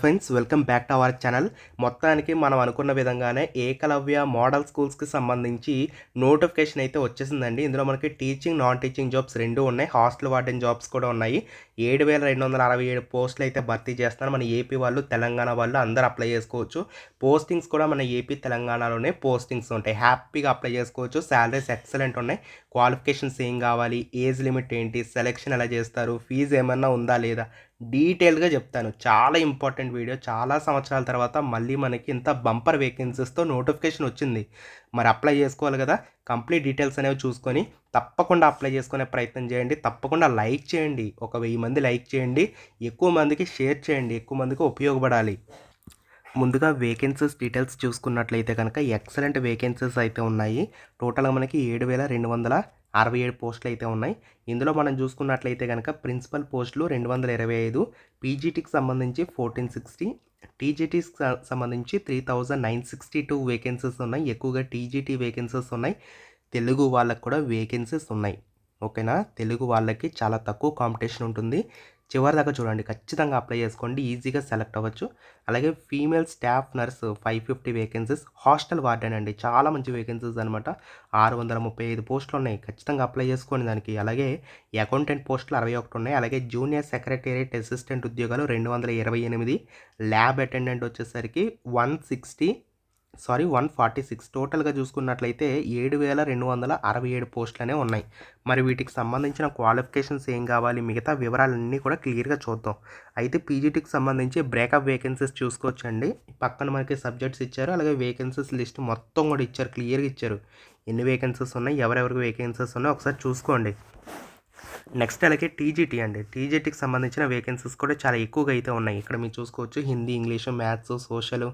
Friends welcome back to our channel. మొత్తానికి మనం అనుకున్న విధంగానే ఏకలవ్య మోడల్ స్కూల్స్కి సంబంధించి నోటిఫికేషన్ అయితే వచ్చేసిందండి. ఇందులో మనకి టీచింగ్ నాన్ టీచింగ్ జాబ్స్ రెండు ఉన్నాయి. హాస్టల్ వార్డెన్ జాబ్స్ కూడా ఉన్నాయి. ఏడు వేల రెండు వందల అరవై ఏడు పోస్టులు అయితే భర్తీ చేస్తున్నారు. మన ఏపీ వాళ్ళు తెలంగాణ వాళ్ళు అందరూ అప్లై చేసుకోవచ్చు. పోస్టింగ్స్ కూడా మన ఏపీ తెలంగాణలోనే పోస్టింగ్స్ ఉంటాయి. హ్యాపీగా అప్లై చేసుకోవచ్చు. శాలరీస్ ఎక్సలెంట్ ఉన్నాయి. క్వాలిఫికేషన్స్ ఏం కావాలి? ఏజ్ లిమిట్ ఏంటి? సెలెక్షన్ ఎలా చేస్తారు? ఫీజు ఏమన్నా ఉందా లేదా? డీటెయిల్గా చెప్తాను. చాలా ఇంపార్టెంట్ వీడియో. చాలా సంవత్సరాల తర్వాత మళ్ళీ మనకి ఇంత బంపర్ వేకెన్సీస్తో నోటిఫికేషన్ వచ్చింది. మరి అప్లై చేసుకోవాలి కదా? కంప్లీట్ డీటెయిల్స్ అనేవి చూసుకొని తప్పకుండా అప్లై చేసుకునే ప్రయత్నం చేయండి. తప్పకుండా లైక్ చేయండి. ఒక వెయ్యి మంది లైక్ చేయండి. ఎక్కువ మందికి షేర్ చేయండి. ఎక్కువ మందికి ఉపయోగపడాలి. ముందుగా వేకెన్సీస్ డీటెయిల్స్ చూసుకున్నట్లయితే కనుక ఎక్సలెంట్ వేకెన్సీస్ అయితే ఉన్నాయి. టోటల్గా మనకి ఏడు వేల రెండు వందల అరవై ఏడు పోస్టులు అయితే ఉన్నాయి. ఇందులో మనం చూసుకున్నట్లయితే కనుక ప్రిన్సిపల్ పోస్టులు రెండు వందల ఇరవై ఐదు పీజీటీకి సంబంధించి ఫోర్టీన్ సిక్స్టీ టీజీటీకి సంబంధించి three thousand nine sixty two vacancies ఉన్నాయి. ఎక్కువగా టీజీటీ వేకెన్సీస్ ఉన్నాయి. తెలుగు వాళ్ళకు కూడా వేకెన్సీస్ ఉన్నాయి. ఓకేనా? తెలుగు వాళ్ళకి చాలా తక్కువ కాంపిటీషన్ ఉంటుంది. చివరి దాకా చూడండి. ఖచ్చితంగా అప్లై చేసుకోండి. ఈజీగా సెలెక్ట్ అవ్వచ్చు. అలాగే female staff nurse five fifty vacancies hostel warden అండి. చాలా మంచి వేకెన్సీస్ అనమాట ఆరు వందల ముప్పై ఐదు పోస్టులు ఉన్నాయి. ఖచ్చితంగా అప్లై చేసుకోండి దానికి. అలాగే అకౌంటెంట్ పోస్టులు అరవై ఒకటి ఉన్నాయి. అలాగే జూనియర్ సెక్రటేరియట్ అసిస్టెంట్ ఉద్యోగాలు రెండు వందల ఇరవై ఎనిమిది. ల్యాబ్ అటెండెంట్ వచ్చేసరికి one sixty sorry one forty six. టోటల్గా చూసుకున్నట్లయితే ఏడు వేల రెండు వందల అరవై ఏడు పోస్టులనే ఉన్నాయి. మరి వీటికి సంబంధించిన క్వాలిఫికేషన్స్ ఏం కావాలి మిగతా వివరాలన్నీ కూడా క్లియర్గా చూద్దాం. అయితే పీజీటీకి సంబంధించి బ్రేకప్ వేకెన్సీస్ చూసుకోవచ్చండి. పక్కన మనకి సబ్జెక్ట్స్ ఇచ్చారు అలాగే వేకెన్సీస్ లిస్ట్ మొత్తం కూడా ఇచ్చారు క్లియర్గా ఇచ్చారు. ఎన్ని వేకెన్సీస్ ఉన్నాయి ఎవరెవరికి వేకెన్సీస్ ఉన్నాయో ఒకసారి చూసుకోండి. నెక్స్ట్ అలాగే టీజీటీ అండి. టీజీటీకి సంబంధించిన వేకెన్సీస్ కూడా చాలా ఎక్కువగా అయితే ఉన్నాయి. ఇక్కడ మీరు చూసుకోవచ్చు Hindi English maths social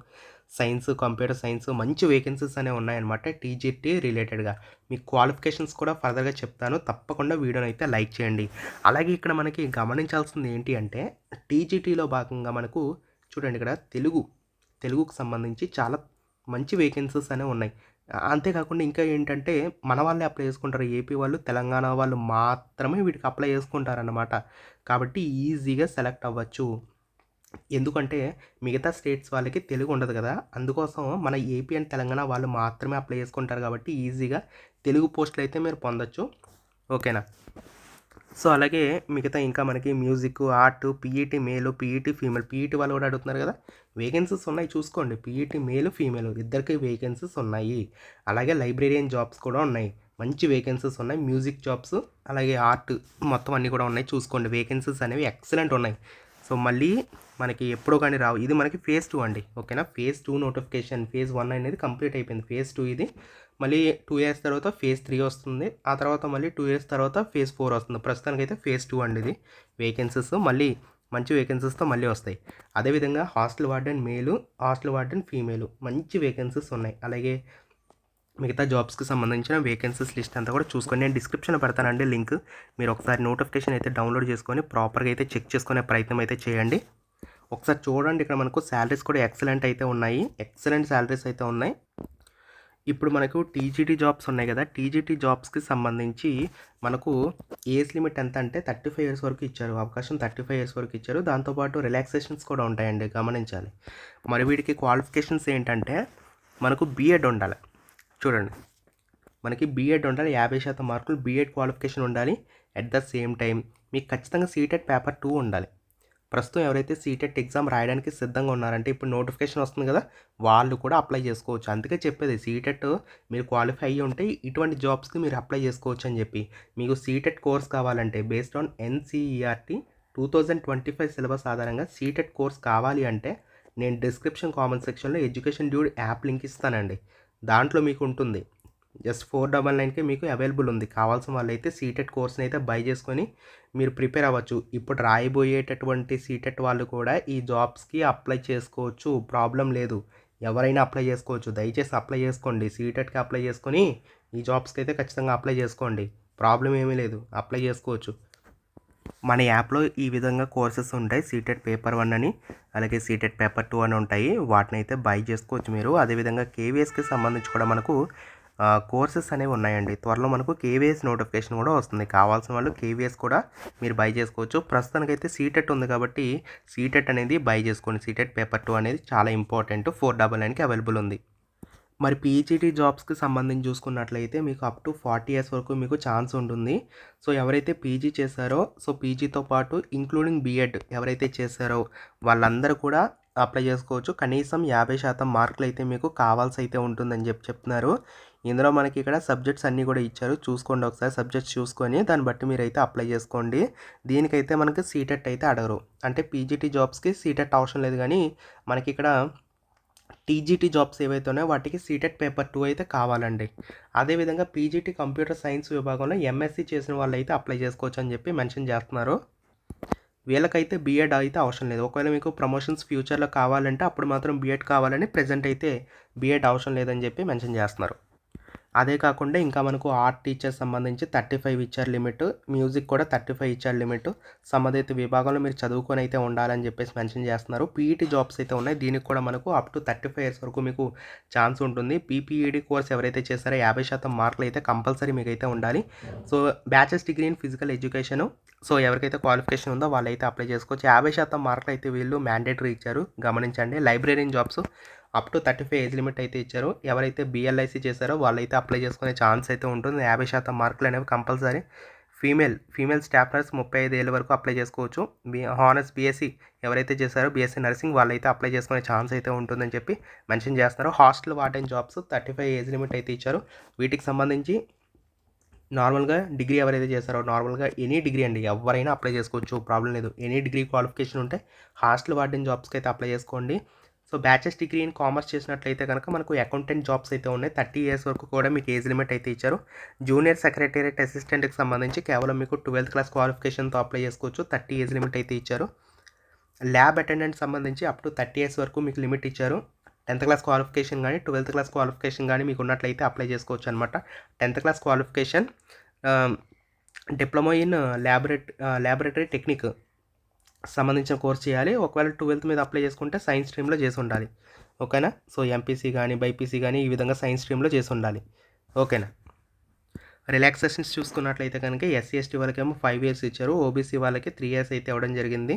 science computer science మంచి వేకెన్సీస్ అనేవి ఉన్నాయన్నమాట టీజీటీ రిలేటెడ్గా మీ క్వాలిఫికేషన్స్ కూడా ఫర్దర్గా చెప్తాను. తప్పకుండా వీడియోని అయితే లైక్ చేయండి. అలాగే ఇక్కడ మనకి గమనించాల్సింది ఏంటి అంటే టీజీటీలో భాగంగా మనకు చూడండి ఇక్కడ తెలుగు తెలుగుకు సంబంధించి చాలా మంచి వేకెన్సీస్ అనేవి ఉన్నాయి. అంతేకాకుండా ఇంకా ఏంటంటే మన వాళ్ళే అప్లై చేసుకుంటారు. ఏపీ వాళ్ళు తెలంగాణ వాళ్ళు మాత్రమే వీటికి అప్లై చేసుకుంటారన్నమాట. కాబట్టి ఈజీగా సెలెక్ట్ అవ్వచ్చు. ఎందుకంటే మిగతా స్టేట్స్ వాళ్ళకి తెలుగు ఉండదు కదా. అందుకోసం మన ఏపీ అండ్ తెలంగాణ వాళ్ళు మాత్రమే అప్లై చేసుకుంటారు కాబట్టి ఈజీగా తెలుగు పోస్టులు అయితే మీరు పొందొచ్చు. ఓకేనా? సో అలాగే మిగతా ఇంకా మనకి music art PET male PET female PET వాళ్ళు కూడా అడుగుతున్నారు కదా. వేకెన్సీస్ ఉన్నాయి చూసుకోండి. పీఈటీ మేలు ఫీమేల్ ఇద్దరికి వేకెన్సీస్ ఉన్నాయి. అలాగే లైబ్రేరియన్ జాబ్స్ కూడా ఉన్నాయి. మంచి వేకెన్సీస్ ఉన్నాయి. మ్యూజిక్ జాబ్స్ అలాగే ఆర్ట్ మొత్తం అన్నీ కూడా ఉన్నాయి. చూసుకోండి. వేకెన్సీస్ అనేవి ఎక్సలెంట్ ఉన్నాయి. సో మళ్ళీ మనకి ఎప్పుడో కానీ రావు. ఇది మనకి ఫేజ్ టూ అండి. ఓకేనా phase two notification phase one అనేది కంప్లీట్ అయిపోయింది. ఫేజ్ టూ ఇది. మళ్ళీ టూ ఇయర్స్ తర్వాత ఫేజ్ త్రీ వస్తుంది. ఆ తర్వాత మళ్ళీ టూ ఇయర్స్ తర్వాత ఫేజ్ ఫోర్ వస్తుంది. ప్రస్తుతానికి అయితే ఫేజ్ టూ అండి ఇది. వేకెన్సీస్ మళ్ళీ మంచి వేకెన్సీస్తో మళ్ళీ వస్తాయి. అదేవిధంగా hostel warden male hostel warden female మంచి వేకెన్సీస్ ఉన్నాయి. అలాగే మిగతా జాబ్స్కి సంబంధించిన వేకెన్సీస్ లిస్ట్ అంతా కూడా చూసుకొని నేను డిస్క్రిప్షన్ పెడతానండి లింక్. మీరు ఒకసారి నోటిఫికేషన్ అయితే డౌన్లోడ్ చేసుకొని ప్రాపర్గా అయితే చెక్ చేసుకునే ప్రయత్నం అయితే చేయండి. ఒకసారి చూడండి ఇక్కడ మనకు శాలరీస్ కూడా ఎక్సలెంట్ అయితే ఉన్నాయి. ఎక్సలెంట్ శాలరీస్ అయితే ఉన్నాయి. ఇప్పుడు మనకు టీజీటీ జాబ్స్ ఉన్నాయి కదా టీజీటీ జాబ్స్కి సంబంధించి మనకు ఏజ్ లిమిట్ ఎంత అంటే థర్టీ ఫైవ్ ఇయర్స్ వరకు ఇచ్చారు. అవకాశం థర్టీ ఫైవ్ ఇయర్స్ వరకు ఇచ్చారు. దాంతోపాటు రిలాక్సేషన్స్ కూడా ఉంటాయండి గమనించాలి. మరి వీటికి క్వాలిఫికేషన్స్ ఏంటంటే మనకు బీఎడ్ ఉండాలి. చూడండి మనకి బీఎడ్ ఉండాలి యాభై శాతం మార్కులు బీఎడ్ క్వాలిఫికేషన్ ఉండాలి. అట్ ద సేమ్ టైం మీకు ఖచ్చితంగా సీటెడ్ పేపర్ టూ ఉండాలి. ప్రస్తుతం ఎవరైతే సీటెట్ ఎగ్జామ్ రాయడానికి సిద్ధంగా ఉన్నారంటే ఇప్పుడు నోటిఫికేషన్ వస్తుంది కదా వాళ్ళు కూడా అప్లై చేసుకోవచ్చు. అందుకే చెప్పేది సీటెట్ మీరు క్వాలిఫై అయ్యి ఉంటే ఇటువంటి జాబ్స్కి మీరు అప్లై చేసుకోవచ్చు అని చెప్పి. మీకు సీటెట్ కోర్స్ కావాలంటే based on NCERT two thousand twenty five syllabus ఆధారంగా సీటెట్ కోర్స్ కావాలి అంటే నేను డిస్క్రిప్షన్ కామెంట్ సెక్షన్లో ఎడ్యుకేషన్ డ్యూడ్ యాప్ లింక్ ఇస్తానండి. దాంట్లో మీకు ఉంటుంది. జస్ట్ ఫోర్ డబల్ నైన్కి మీకు అవైలబుల్ ఉంది. కావాల్సిన వాళ్ళు అయితే సీటెట్ కోర్స్ని అయితే బై చేసుకొని మీరు ప్రిపేర్ అవ్వచ్చు. ఇప్పుడు రాయబోయేటటువంటి సీటెట్ వాళ్ళు కూడా ఈ జాబ్స్కి అప్లై చేసుకోవచ్చు. ప్రాబ్లం లేదు. ఎవరైనా అప్లై చేసుకోవచ్చు. దయచేసి అప్లై చేసుకోండి. సీటెట్కి అప్లై చేసుకొని ఈ జాబ్స్కి అయితే ఖచ్చితంగా అప్లై చేసుకోండి. ప్రాబ్లం ఏమీ లేదు. అప్లై చేసుకోవచ్చు. మన యాప్లో ఈ విధంగా కోర్సెస్ ఉంటాయి. సీటెట్ పేపర్ వన్ అని అలాగే సీటెట్ పేపర్ టూ అని ఉంటాయి. వాటిని అయితే బై చేసుకోవచ్చు మీరు. అదేవిధంగా కేవీఎస్కి సంబంధించి కూడా మనకు కోర్సెస్ అనేవి ఉన్నాయండి. త్వరలో మనకు కేవీఎస్ నోటిఫికేషన్ కూడా వస్తుంది. కావాల్సిన వాళ్ళు కేవీఎస్ కూడా మీరు బై చేసుకోవచ్చు. ప్రస్తుతానికైతే సీటెట్ ఉంది కాబట్టి సీటెట్ అనేది బై చేసుకోండి. సీటెట్ పేపర్ టూ అనేది చాలా ఇంపార్టెంట్. ఫోర్ డబల్ నైన్కి అవైలబుల్ ఉంది. మరి పీజీటీ జాబ్స్కి సంబంధించి చూసుకున్నట్లయితే మీకు అప్ టు ఫార్టీ ఇయర్స్ వరకు మీకు ఛాన్స్ ఉంటుంది. సో ఎవరైతే పీజీ చేశారో సో పీజీతో పాటు ఇంక్లూడింగ్ బీఎడ్ ఎవరైతే చేశారో వాళ్ళందరూ కూడా అప్లై చేసుకోవచ్చు. కనీసం యాభై శాతం మార్కులు అయితే మీకు కావాల్సి అయితే ఉంటుందని చెప్పి చెప్తున్నారు. ఇందులో మనకి ఇక్కడ సబ్జెక్ట్స్ అన్నీ కూడా ఇచ్చారు. చూసుకోండి ఒకసారి సబ్జెక్ట్స్ చూసుకొని దాన్ని బట్టి మీరు అయితే అప్లై చేసుకోండి. దీనికైతే మనకి సీటెట్ అయితే అడగరు. అంటే పీజీటీ జాబ్స్కి సీటెట్ అవసరం లేదు కానీ మనకి ఇక్కడ టీజీటీ జాబ్స్ ఏవైతే ఉన్నాయో వాటికి సీటెట్ పేపర్ టూ అయితే కావాలండి. అదేవిధంగా పీజీటీ కంప్యూటర్ సైన్స్ విభాగంలో ఎంఎస్సీ చేసిన వాళ్ళు అయితే అప్లై చేసుకోవచ్చు అని చెప్పి మెన్షన్ చేస్తున్నారు. వీళ్ళకైతే బీఎడ్ అయితే అవసరం లేదు. ఒకవేళ మీకు ప్రమోషన్స్ ఫ్యూచర్లో కావాలంటే అప్పుడు మాత్రం బీఎడ్ కావాలని ప్రజెంట్ అయితే బీఎడ్ అవసరం లేదని చెప్పి మెన్షన్ చేస్తున్నారు. అదే కాకుండా ఇంకా మనకు ఆర్ట్ టీచర్ సంబంధించి థర్టీ ఫైవ్ ఇచ్చారు లిమిట్ మ్యూజిక్ కూడా థర్టీ ఫైవ్ ఇచ్చారు లిమిట్ సంబంధిత విభాగంలో మీరు చదువుకొని అయితే ఉండాలని చెప్పేసి మెన్షన్ చేస్తున్నారు. పీఈటీ జాబ్స్ అయితే ఉన్నాయి. దీనికి కూడా మనకు up to thirty five years వరకు మీకు ఛాన్స్ ఉంటుంది. పీపీఈడి కోర్స్ ఎవరైతే చేస్తారో యాభై శాతం మార్కులు అయితే కంపల్సరీ మీకు అయితే ఉండాలి. So bachelors degree in physical education so ఎవరికైతే క్వాలిఫికేషన్ ఉందో వాళ్ళైతే అప్లై చేసుకోవచ్చు. యాభై శాతం మార్కులు అయితే వీళ్ళు మ్యాండేటరీ ఇచ్చారు. గమనించండి. Librarian jobs up to thirty five age limit అయితే ఇచ్చారు. ఎవరైతే బీఎల్ఐసి చేశారో వాళ్ళైతే అప్లై చేసుకునే ఛాన్స్ అయితే ఉంటుంది. యాభై శాతం మార్కులు అనేవి compulsory. Female female staff nurse ముప్పై ఐదు ఏళ్ళ వరకు అప్లై చేసుకోవచ్చు. బి హానర్స్ బీఎస్సీ ఎవరైతే చేశారో బీఎస్సీ నర్సింగ్ వాళ్ళైతే అప్లై చేసుకునే ఛాన్స్ అయితే ఉంటుందని చెప్పి మెన్షన్ చేస్తున్నారు. Hostel warden jobs thirty five age limit అయితే ఇచ్చారు. వీటికి సంబంధించి నార్మల్గా డిగ్రీ ఎవరైతే చేస్తారో నార్మల్గా ఎనీ డిగ్రీ అండి ఎవరైనా అప్లై చేసుకోవచ్చు. ప్రాబ్లం లేదు. ఎనీ డిగ్రీ క్వాలిఫికేషన్ ఉంటే హాస్టల్ వార్డెన్ జాబ్స్కి అయితే అప్లై చేసుకోండి. So bachelors degree in commerce చేసినట్లయితే కనుక మనకు అకౌంటెంట్ జాబ్స్ అయితే ఉన్నాయి. థర్టీ ఇయర్స్ వరకు కూడా మీకు ఏజ్ లిమిట్ అయితే ఇచ్చారు. జూనియర్ సెక్రటేరియట్ అసిస్టెంట్కి సంబంధించి కేవలం మీకు ట్వెల్త్ క్లాస్ క్వాలిఫికేషన్తో అప్లై చేసుకోవచ్చు. థర్టీ ఏజ్ లిమిట్ అయితే ఇచ్చారు. ల్యాబ్ అటెండెంట్ సంబంధించి అప్ టు థర్టీ ఇయర్స్ వరకు మీకు లిమిట్ ఇచ్చారు. టెన్త్ క్లాస్ క్వాలిఫికేషన్ కానీ ట్వెల్త్ క్లాస్ క్వాలిఫికేషన్ కానీ మీకు ఉన్నట్లయితే అప్లై చేసుకోవచ్చు అనమాట tenth class qualification diploma in laborate laboratory technique. సంబంధించిన కోర్స్ చేయాలి. ఒకవేళ ట్వెల్త్ మీద అప్లై చేసుకుంటే సైన్స్ స్ట్రీమ్లో చేసి ఉండాలి. ఓకేనా? సో ఎంపీసీ కానీ బైపీసీ కానీ ఈ విధంగా సైన్స్ స్ట్రీమ్లో చేసి ఉండాలి. ఓకేనా? రిలాక్సేషన్స్ చూసుకున్నట్లయితే కనుక ఎస్సీ ఎస్టీ వాళ్ళకేమో ఫైవ్ ఇయర్స్ ఇచ్చారు. ఓబీసీ వాళ్ళకి త్రీ ఇయర్స్ అయితే ఇవ్వడం జరిగింది.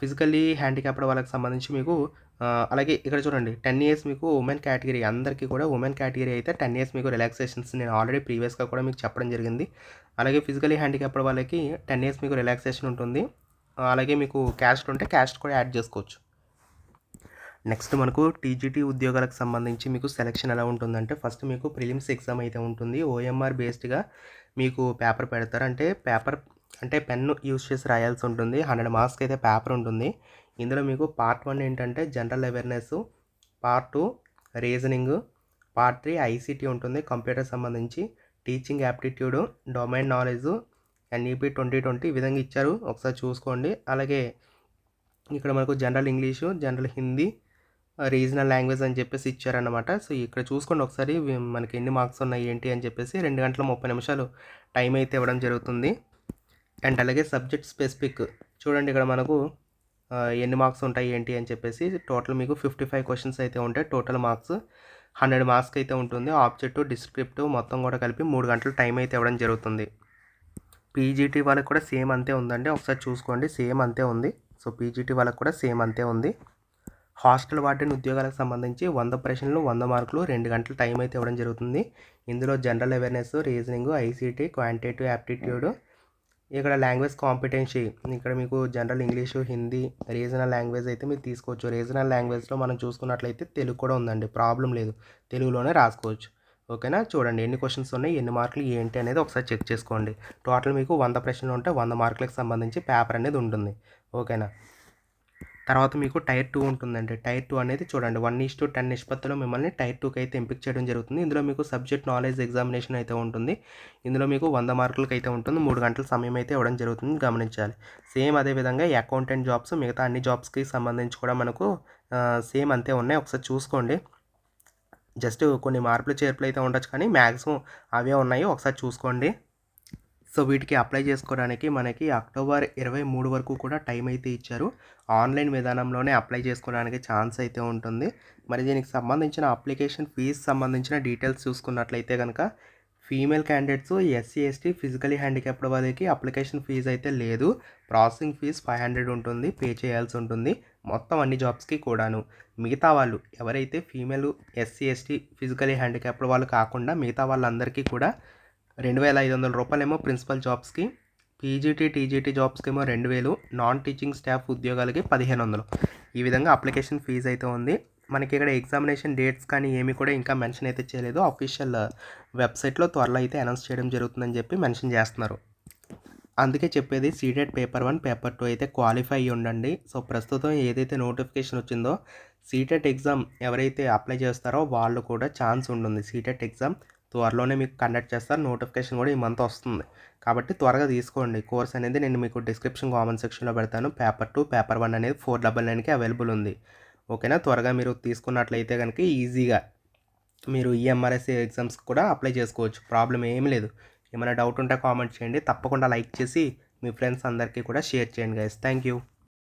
ఫిజికల్లీ హ్యాండిక్యాప్డ్ వాళ్ళకి సంబంధించి మీకు అలాగే ఇక్కడ చూడండి టెన్ ఇయర్స్ మీకు ఉమెన్ కేటగిరీ అందరికీ కూడా ఉమెన్ కేటగిరీ అయితే టెన్ ఇయర్స్ మీకు రిలాక్సేషన్స్ నేను ఆల్రెడీ ప్రీవియస్గా కూడా మీకు చెప్పడం జరిగింది. అలాగే ఫిజికలీ హ్యాండిక్యాప్డ్ వాళ్ళకి టెన్ ఇయర్స్ మీకు రిలాక్సేషన్ ఉంటుంది. అలాగే మీకు క్యాస్ట్ ఉంటే క్యాస్ట్ కూడా యాడ్ చేసుకోవచ్చు. నెక్స్ట్ మనకు టీజీటీ ఉద్యోగాలకు సంబంధించి మీకు సెలెక్షన్ ఎలా ఉంటుందంటే ఫస్ట్ మీకు ప్రిలిమ్స్ ఎగ్జామ్ అయితే ఉంటుంది. ఓఎంఆర్ బేస్డ్గా మీకు పేపర్ పెడతారు. అంటే పేపర్ అంటే పెన్ను యూస్ చేసి రాయాల్సి ఉంటుంది. హండ్రెడ్ మార్క్స్కి అయితే పేపర్ ఉంటుంది. ఇందులో మీకు పార్ట్ వన్ ఏంటంటే general awareness part two reasoning part three ICT ఉంటుంది. కంప్యూటర్ సంబంధించి teaching aptitude domain knowledge NEP twenty twenty ఈ విధంగా ఇచ్చారు. ఒకసారి చూసుకోండి. అలాగే ఇక్కడ మనకు general English general Hindi regional language అని చెప్పేసి ఇచ్చారనమాట సో ఇక్కడ చూసుకోండి ఒకసారి మనకి ఎన్ని మార్క్స్ ఉన్నాయి ఏంటి అని చెప్పేసి రెండు గంటల ముప్పై నిమిషాలు టైం అయితే ఇవ్వడం జరుగుతుంది. అండ్ అలాగే సబ్జెక్ట్ స్పెసిఫిక్ చూడండి ఇక్కడ మనకు ఎన్ని మార్క్స్ ఉంటాయి ఏంటి అని చెప్పేసి టోటల్ మీకు ఫిఫ్టీ ఫైవ్ క్వశ్చన్స్ అయితే ఉంటాయి. టోటల్ మార్క్స్ హండ్రెడ్ మార్క్స్ అయితే ఉంటుంది. ఆబ్జెక్టివ్ డిస్క్రిప్టివ్ మొత్తం కూడా కలిపి మూడు గంటలు టైం అయితే ఇవ్వడం జరుగుతుంది. పీజీటీ వాళ్ళకి కూడా సేమ్ అంతే ఉందండి. ఒకసారి చూసుకోండి. సేమ్ అంతే ఉంది. సో పీజీటీ వాళ్ళకి కూడా సేమ్ అంతే ఉంది. హాస్టల్ వార్డెన్ ఉద్యోగాలకు సంబంధించి వంద ప్రశ్నలు వంద మార్కులు రెండు గంటల టైం అయితే ఇవ్వడం జరుగుతుంది. ఇందులో general awareness reasoning ICT quantitative aptitude ఇక్కడ లాంగ్వేజ్ కాంపిటెన్సీ ఇక్కడ మీకు general English Hindi regional language అయితే మీరు తీసుకోవచ్చు. రీజనల్ లాంగ్వేజ్లో మనం చూసుకున్నట్లయితే తెలుగు కూడా ఉందండి. ప్రాబ్లం లేదు. తెలుగులోనే రాసుకోవచ్చు. ఓకేనా? చూడండి ఎన్ని క్వశ్చన్స్ ఉన్నాయి ఎన్ని మార్కులు ఏంటి అనేది ఒకసారి చెక్ చేసుకోండి. టోటల్ మీకు వంద ప్రశ్నలు ఉంటే వంద మార్కులకు సంబంధించి పేపర్ అనేది ఉంటుంది. ఓకేనా? తర్వాత మీకు టైర్ టూ ఉంటుందండి. టైర్ టూ అనేది చూడండి వన్ ఈస్ టు టెన్ నిష్పత్తిలో మిమ్మల్ని టైర్ టూకి అయితే ఎంపిక చేయడం జరుగుతుంది. ఇందులో మీకు సబ్జెక్ట్ నాలెడ్జ్ ఎగ్జామినేషన్ అయితే ఉంటుంది. ఇందులో మీకు వంద మార్కులకు అయితే ఉంటుంది. మూడు గంటల సమయం అయితే ఇవ్వడం జరుగుతుంది గమనించాలి. సేమ్ అదేవిధంగా అకౌంటెంట్ జాబ్స్ మిగతా అన్ని జాబ్స్కి సంబంధించి కూడా మనకు సేమ్ అంతే ఉన్నాయి. ఒకసారి చూసుకోండి. జస్ట్ కొన్ని మార్పులు చేర్పులు అయితే ఉండొచ్చు కానీ మ్యాక్సిమం అవే ఉన్నాయి. ఒకసారి చూసుకోండి. సో వీటికి అప్లై చేసుకోవడానికి మనకి అక్టోబర్ ఇరవై మూడు వరకు కూడా టైం అయితే ఇచ్చారు. ఆన్లైన్ విధానంలోనే అప్లై చేసుకోవడానికి ఛాన్స్ అయితే ఉంటుంది. మరి దీనికి సంబంధించిన అప్లికేషన్ ఫీజు సంబంధించిన డీటెయిల్స్ చూసుకున్నట్లయితే కనుక female candidates SC ST physically handicapped వాళ్ళకి అప్లికేషన్ ఫీజు అయితే లేదు. ప్రాసెసింగ్ ఫీజు ఫైవ్ హండ్రెడ్ ఉంటుంది పే చేయాల్సి ఉంటుంది. మొత్తం అన్ని జాబ్స్కి కూడాను. మిగతా వాళ్ళు ఎవరైతే female SC ST physically handicapped వాళ్ళు కాకుండా మిగతా వాళ్ళందరికీ కూడా రెండు వేల ఐదు వందల రూపాయలేమో ప్రిన్సిపల్ జాబ్స్కి పీజీటీ టీజీటీ జాబ్స్కి ఏమో రెండు వేలు నాన్ టీచింగ్ స్టాఫ్ ఉద్యోగాలకి పదిహేను వందలు. ఈ విధంగా అప్లికేషన్ ఫీజు అయితే ఉంది. మనకి ఇక్కడ ఎగ్జామినేషన్ డేట్స్ కానీ ఏమి కూడా ఇంకా మెన్షన్ అయితే చేయలేదు. అఫీషియల్ వెబ్సైట్లో uh, త్వరలో అయితే అనౌన్స్ చేయడం జరుగుతుందని చెప్పి మెన్షన్ చేస్తున్నారు. అందుకే చెప్పేది CTET paper one paper two అయితే క్వాలిఫై అయ్యి ఉండండి. సో ప్రస్తుతం ఏదైతే నోటిఫికేషన్ వచ్చిందో సీటెట్ ఎగ్జామ్ ఎవరైతే అప్లై చేస్తారో వాళ్ళు కూడా ఛాన్స్ ఉంటుంది. సీటెట్ ఎగ్జామ్ త్వరలోనే మీకు కండక్ట్ చేస్తారు. నోటిఫికేషన్ కూడా ఈ మంత్ వస్తుంది. కాబట్టి త్వరగా తీసుకోండి. కోర్స్ అనేది నేను మీకు డిస్క్రిప్షన్ కామెంట్ సెక్షన్లో పెడతాను. పేపర్ టూ పేపర్ వన్ అనేది ఫోర్ డబల్ నైన్కి అవైలబుల్ ఉంది. ఓకేనా? త్వరగా మీరు తీసుకున్నట్లయితే కనుక ఈజీగా మీరు ఈఎంఆర్ఎస్ ఎగ్జామ్స్ కూడా అప్లై చేసుకోవచ్చు. ప్రాబ్లం ఏం లేదు. ఏమైనా డౌట్ ఉంటే కామెంట్ చేయండి. తప్పకుండా లైక్ చేసి మీ ఫ్రెండ్స్ అందరికీ కూడా షేర్ చేయండి గైస్ థ్యాంక్ యూ